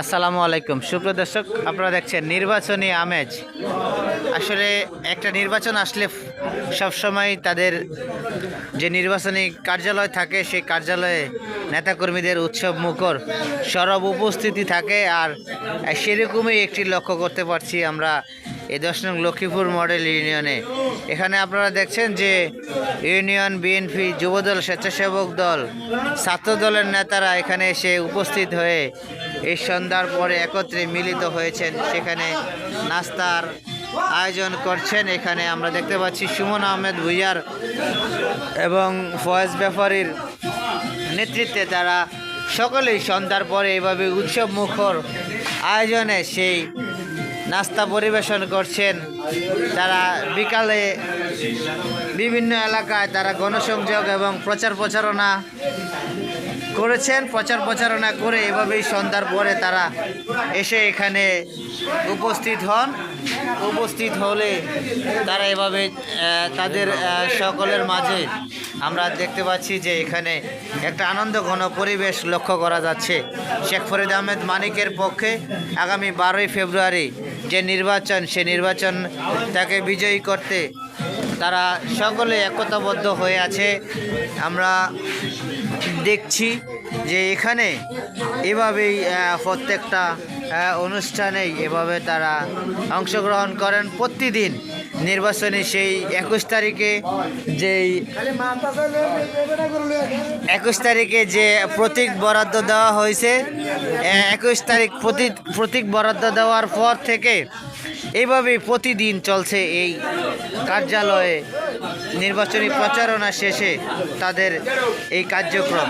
আসসালামু আলাইকুম। সুপ্রিয় দর্শক, আপনারা দেখছেন নির্বাচনী আমেজ। আসলে একটা নির্বাচন আসলে সবসময় তাদের যে নির্বাচনী কার্যালয় থাকে, সেই কার্যালয়ে নেতাকর্মীদের উৎসব মুখর সরব উপস্থিতি থাকে। আর সেরকমই একটি লক্ষ্য করতে পারছি আমরা এই দশ নং লক্ষ্মীপুর মডেল ইউনিয়নে। এখানে আপনারা দেখছেন যে ইউনিয়ন বিএনপি যুবদল, স্বেচ্ছাসেবক দল, ছাত্র দলের নেতারা এখানে এসে উপস্থিত হয়ে এই সন্ধ্যার পরে একত্রে মিলিত হয়েছেন। সেখানে নাস্তার আয়োজন করছেন। এখানে আমরা দেখতে পাচ্ছি সুমন আহমেদ ভুইয়ার এবং ফয়েজ ব্যাপারীর নেতৃত্বে তারা সকলেই সন্ধ্যার পরে এভাবে উৎসব মুখর আয়োজনে সেই নাস্তা পরিবেশন করছেন। তারা বিকালে বিভিন্ন এলাকায় তারা গণসংযোগ এবং প্রচার প্রচারণা করেছেন। প্রচার প্রচারণা করে এভাবেই সন্ধ্যার পরে তারা এসে এখানে উপস্থিত হন। উপস্থিত হলে তারা এভাবে তাদের সকলের মাঝে আমরা দেখতে পাচ্ছি যে এখানে একটা আনন্দ ঘন পরিবেশ লক্ষ্য করা যাচ্ছে। শেখ ফরিদ আহমেদ মানিকের পক্ষে আগামী বারোই ফেব্রুয়ারি যে নির্বাচন, সে নির্বাচন তাকে বিজয়ী করতে তারা সকলে একতাবদ্ধ হয়ে আছে। আমরা দেখছি যে এখানে এভাবেই প্রত্যেকটা অনুষ্ঠানেই এভাবে তারা অংশগ্রহণ করেন প্রতিদিন। নির্বাচনী সেই একুশ তারিখে যেই একুশ তারিখে যে প্রতীক বরাদ্দ দেওয়া হয়েছে একুশ তারিখ প্রতীক প্রতীক বরাদ্দ দেওয়ার পর থেকে এইভাবেই প্রতিদিন চলছে এই কার্যালয়ে নির্বাচনী প্রচারণা শেষে তাদের এই কার্যক্রম।